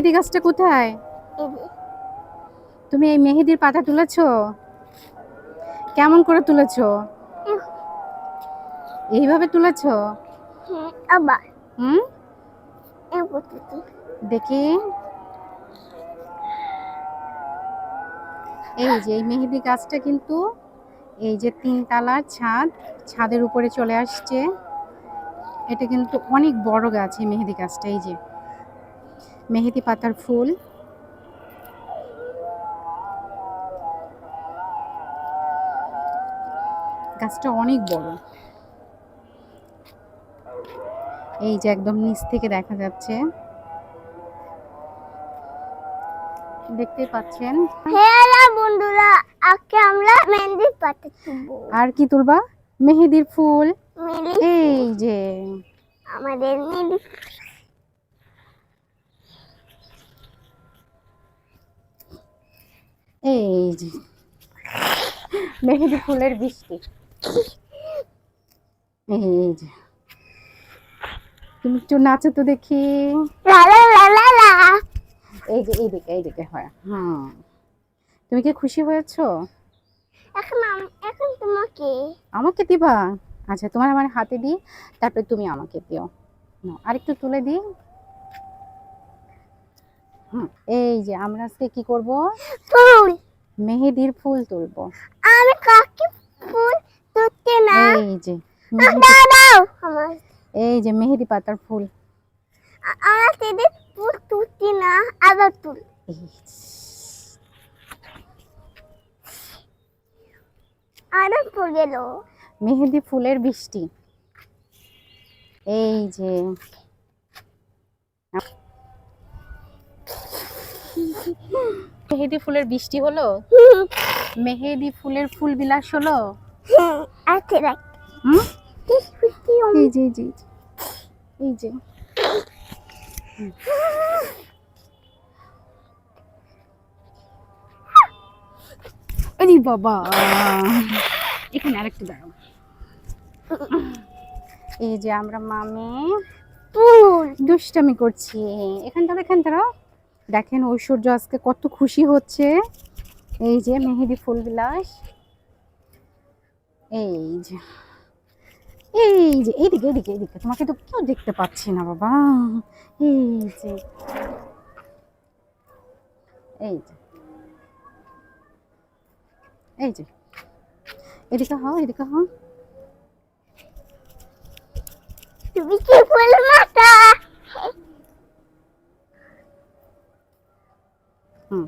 মেহেদি গাছটা কোথায়? তুমি এই মেহেদির পাতা তুলেছো? কেমন করে তুলেছো? এইভাবে তুলেছো? দেখি। এই যে, এই মেহেদি গাছটা কিন্তু এই যে তিন তালার ছাদ, ছাদের উপরে চলে আসছে। এটা কিন্তু অনেক বড় গাছ এই মেহেদি গাছটা, এই যে। মেহেদি পাতার ফুল। গাছটা অনেক বড়। এই যে একদম নিচ থেকে দেখা যাচ্ছে। দেখতেই পাচ্ছেন। হ্যালো বন্ধুরা আজকে আমরা মেহেন্দি পাতা তুলবো। আর কি তুলবা? মেহেদির ফুল। এই যে। আমাদের মিলি এই যে। মেহেদি ফুলের বৃষ্টি। এই যে। তুমি একটু নাচো তো দেখি। এই যে এইদিকে এইদিকে হয় হুম তুমি কি খুশি হয়েছো? এখন এখন তোমাকে। আমাকে দিবা? আচ্ছা তোমার আমার হাতে দিই তারপরে তুমি আমাকে দিও। নাও, আরেকটু তুলে দিই। হুম এই যে আমরা আজকে কি করব? ফুল। মেহেদির ফুল তুলবো। আমি কাকি ফুল তুলতে না। এই যে দাও আমার এই যে মেহেদি পাতার ফুল। আমার সেদিন ফুল তুলতে না আবার তুল। আরও ফুল গেল মেহেদি ফুলের বৃষ্টি। এই যে। মেহেদি ফুলের বৃষ্টি হলো? মেহেদি ফুলের ফুল বিলাস হলো? আচ্ছা রাখ। হুম? ফুটি এই যে এই যে। এই যে। আরে বাবা। এখানে আরেকটু দাঁড়াও। এই যে আমরা মামে দুষ্টামি করছি। এখান থেকে এখান থেকে দেখেন ঐশ্বর্য আজকে কত খুশি হচ্ছে। এই যে মেহেদি ফুল বিলাস। এই যে এই যে, এইদিকে এইদিকে এইদিকে। তোমাকে তো কেউ দেখতে পাচ্ছি না বাবা। এই যে এই যে এই যে, এদিকে হও এদিকে হও। তুমি কি ফুল মাতা হুম